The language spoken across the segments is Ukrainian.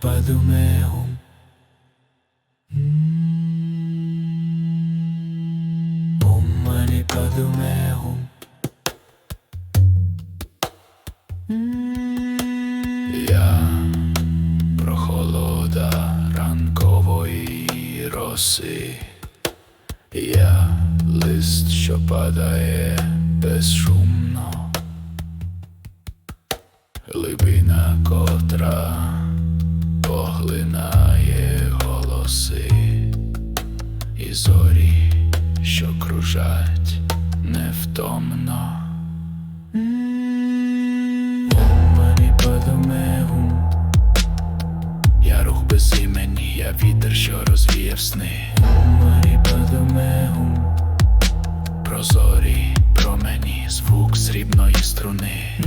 padme hum. Om mani padme. Я прохолода ранкової роси. Я лист, що падає безшумно. Глибина котра поглинає голоси і зорі, що кружать невтомно. Я рух без імені, я вітер, що розвіяв сни. Подумегу, прозорі промені, звук срібної струни.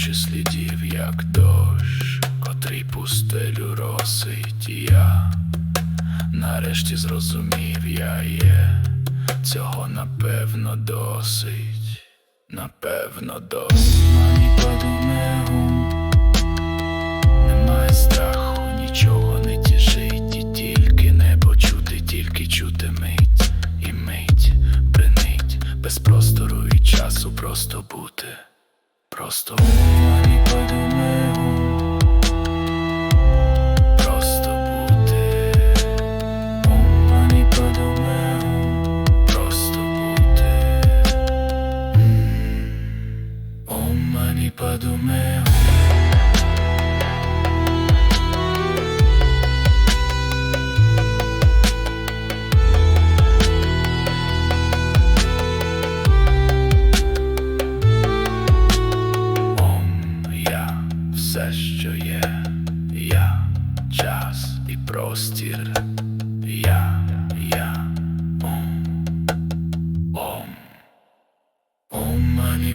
Залишаючи слідів, як дощ, котрий пустелю росить, я. Нарешті зрозумів, я є, цього напевно досить, напевно досить. Немає страху, нічого не тішить, і тільки небо чути, тільки чути мить, і мить бренить, без простору і часу просто бути, просто мені подумаю, просто бути, мені подумав, просто бути, О, мені все, що є, я час і простір. Я, я, ом, ом, ом, мені